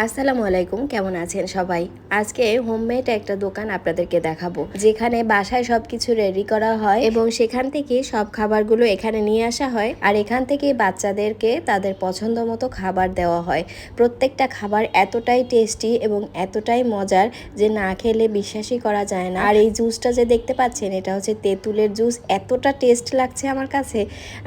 আসসালামু আলাইকুম, কেমন আছেন সবাই? আজকে হোমমেড একটা দোকান আপনাদেরকে দেখাবো, যেখানে বাসায় সবকিছু রেডি করা হয় এবং সেখান থেকে সব খাবারগুলো এখানে নিয়ে আসা হয় আর এখান থেকে বাচ্চাদেরকে তাদের পছন্দ মতো খাবার দেওয়া হয়। প্রত্যেকটা খাবার এতটাই টেস্টি এবং এতটাই মজার যে না খেলে বিশ্বাসই করা যায় না। আর এই জুসটা যে দেখতে পাচ্ছেন, এটা হচ্ছে তেঁতুলের জুস এতটা টেস্ট লাগছে আমার কাছে।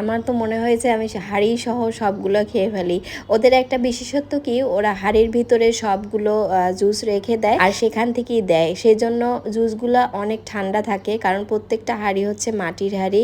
আমার তো মনে হয়েছে আমি হাড়ি সহ সবগুলো খেয়ে ফেলি। ওদের একটা বিশেষত্ব কি, ওরা হাড়ির ভিতরে সবগুলো জুস রেখে দেয় আর সেখান থেকেই দেয়। সেজন্য জুসগুলো অনেক ঠান্ডা থাকে, কারণ প্রত্যেকটা হাড়ি হচ্ছে মাটির হাড়ি।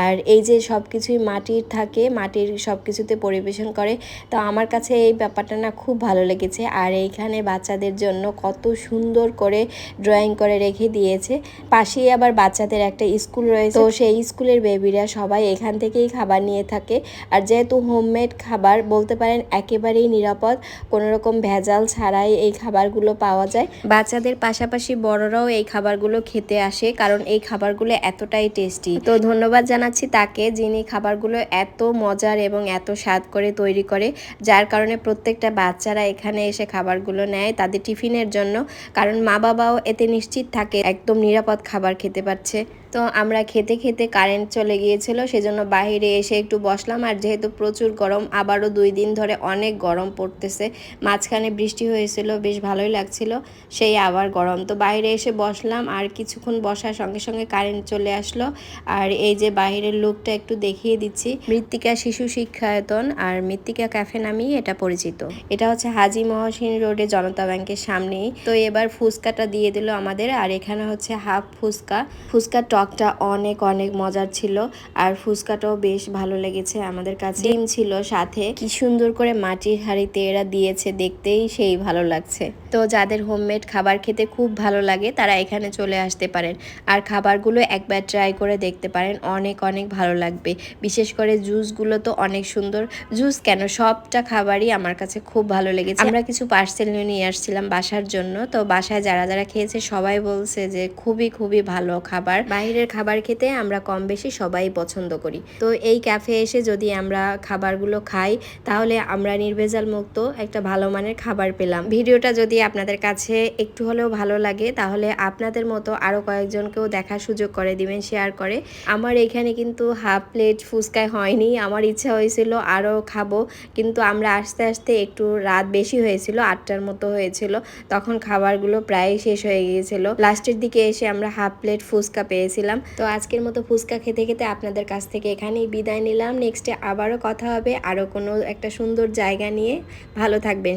আর এই যে সব কিছুই মাটির থাকে, মাটির সব কিছুতে পরিবেশন করে, তো আমার কাছে এই ব্যাপারটা না খুব ভালো লেগেছে। আর এইখানে বাচ্চাদের জন্য কত সুন্দর করে ড্রয়িং করে রেখে দিয়েছে। পাশেই আবার বাচ্চাদের একটা স্কুল রয়েছে। তো সেই স্কুলের বেবিরা সবাই এখান থেকেই খাবার নিয়ে থাকে। আর যেহেতু হোমমেড খাবার, বলতে পারেন একেবারেই নিরাপদ কোনো রকম ভেজাল ছাড়াই এই খাবারগুলো পাওয়া যায়। বাচ্চাদের পাশাপাশি বড়রাও এই খাবারগুলো খেতে আসে, কারণ এই খাবারগুলো এতটাই টেস্টি। তো ধন্যবাদ জানাচ্ছি তাকে, যিনি খাবারগুলো এত মজার এবং এত স্বাদ করে তৈরি করে, যার কারণে প্রত্যেকটা বাচ্চারা এখানে এসে খাবারগুলো নেয় তাদের টিফিনের জন্য। কারণ মা বাবাও এতে নিশ্চিত থাকে, একদম নিরাপদ খাবার খেতে পারছে। তো আমরা খেতে খেতে কারেন্ট চলে গিয়েছিল, সেজন্য বাইরে এসে একটু বসলাম। আর যেহেতু প্রচুর গরম, আবারও দুই দিন ধরে অনেক গরম পড়তেছে, মাঝখানে বৃষ্টি হয়েছিল, বেশ ভালোই লাগছিল। সেই আবার গরম। তো বাইরে এসে বসলাম আর কিছুক্ষণ বসার সঙ্গে সঙ্গে কারেন্ট চলে আসলো। আর এই যে বাইরের লুকটা একটু দেখিয়ে দিচ্ছি। মৃত্তিকা শিশু শিক্ষায়তন আর মৃত্তিকা ক্যাফে নামেই এটা পরিচিত। এটা হচ্ছে হাজি মহসিন রোডে জনতা ব্যাংকের সামনেই। তো এবার ফুচকাটা দিয়ে দিল আমাদের আর এখানে হচ্ছে হাফ ফুচকা। ফুচকার টকটা অনেক অনেক মজার ছিল আর ফুচকাটাও বেশ ভালো লেগেছে আমাদের কাছে। ডিম ছিল সাথে। কি সুন্দর করে মাটির হাঁড়িতে এরা দিয়েছে দেখতেই সেই ভালো লাগছে। তো যাদের হোমমেড খাবার খেতে খুব ভালো লাগে, তারা এখানে চলে আসতে পারেন। আর খাবারগুলো একবার ট্রাই করে দেখতে পারেন, অনেক অনেক ভালো লাগবে। বিশেষ করে জুসগুলো তো অনেক সুন্দর। জুস কেন? সবটা খাবারই আমার কাছে খুব ভালো লেগেছে। আমরা কিছু পার্সেল নিয়ে আসছিলাম বাসার জন্য। তো বাসায় যারা যারা খেয়েছে, সবাই বলছে যে খুবই খুবই ভালো খাবার। বাইরের খাবার খেতে আমরা কম বেশি সবাই পছন্দ করি। তো এই ক্যাফে এসে যদি আমরা খাবারগুলো খাই, তাহলে আমরা নির্ভেজাল মুক্ত একটা ভালো মানের খাবার পেলাম। ভিডিওটা যদি আপনাদের কাছে একটু হলেও ভালো লাগে, তাহলে আপনাদের মতো আরও কয়েকজনকেও দেখার সুযোগ করে দিবেন শেয়ার করে। আমার এখানে কিন্তু হাফ প্লেট ফুচকায় হয়নি, আমার ইচ্ছা হয়েছিল আরও খাব, কিন্তু আমরা আস্তে আস্তে একটু রাত বেশি হয়েছিল, আটটার মতো হয়েছিল, তখন খাবারগুলো প্রায় শেষ হয়ে গিয়েছিল। লাস্টের দিকে এসে আমরা হাফ প্লেট ফুচকা পেয়েছিলাম। তো আজকের মতো ফুচকা খেতে খেতে আপনাদের কাছ থেকে এখানেই বিদায় নিলাম। নেক্সটে আবারও কথা হবে আরও কোনো একটা সুন্দর জায়গা নিয়ে। ভালো থাকবেন